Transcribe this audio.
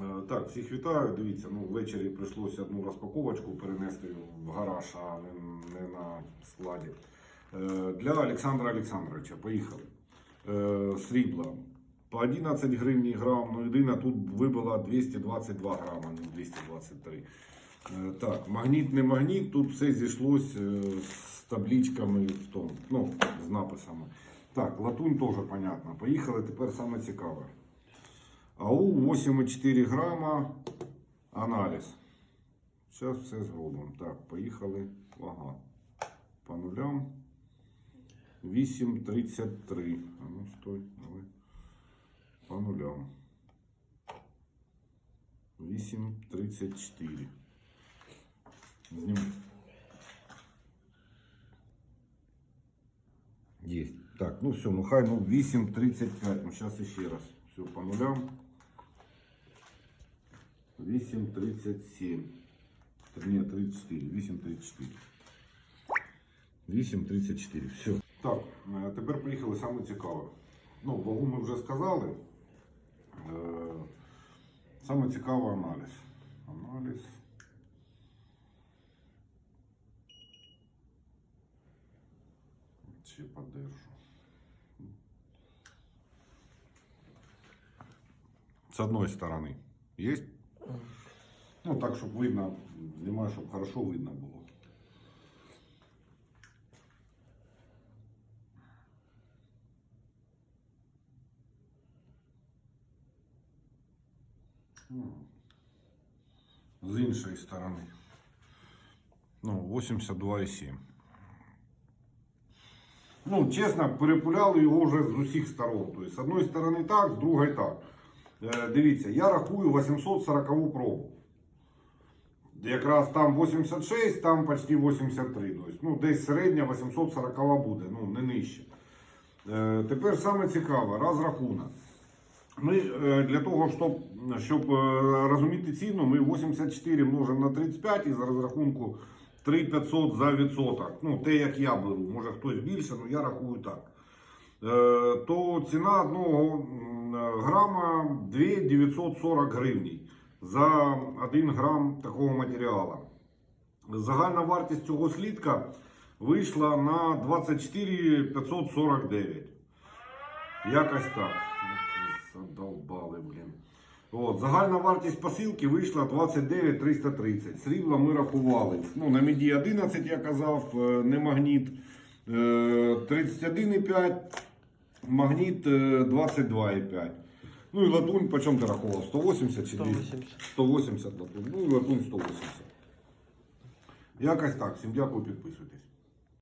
Е, Так, всіх вітаю. Дивіться, ну ввечері прийшлося одну розпаковочку перенести в гараж, а не, не на складі. Е, Для Олександра Олександровича поїхали. Е, Срібла по 11 гривень грам, ну єдина тут вибила 222 грама, не 223. Е, Так, магніт не магніт, тут все зійшлось з табличками в тому, ну, з написами. Так, латунь теж понятно. Поїхали тепер саме цікаве. АУ 8,4 грама. Аналіз. Зараз все зробимо. Так, поїхали. Вага. По нулям. 8,33. А ну стой, давай. По нулям. 8,34. Зніму. Есть. Так, ну все, ну хай, ну 8.35. Ну сейчас еще раз. Все по нулям. 8.37. Нет, 34. 8.34. 8.34. Все. Так, е, тепер поїхали саме цікаве. Ну, вагу ми вже сказали. Е, Саме цікавий аналіз. Аналіз. Ще подержу. С одной стороны. Есть? Ну, так, чтобы видно, снимаю, чтобы хорошо видно было. Ну, З іншої сторони. Ну, 82,7. Ну, чесно, перепуляли його вже з усіх сторон. Тобто, з одної сторони так, з другої так. Е, Дивіться, я рахую 840 пробу. Якраз там 86, там почти 83. Тобто, ну, десь середня 840 буде, ну, не нижче. Е, Тепер саме цікаве, розрахунок. Ми е, для того, щоб, щоб розуміти ціну, ми 84 множимо на 35 із розрахунку 3500 за відсоток. Ну, те, як я беру, може хтось більше, але я рахую так. То ціна одного грама 2940 гривень за 1 грам такого матеріалу. Загальна вартість цього слідка вийшла на 24 549. Якось так. От, загальна вартість посилки вийшла 29 330. Срібла ми рахували. Ну, на міді 11, я казав, е, не магніт. е, 31,5, магніт е, 22,5. Ну і латунь, по чому ти рахував? 180 чи 200? 180. 180 латунь. Ну і латунь 180. Якось так. Всім дякую, підписуйтесь.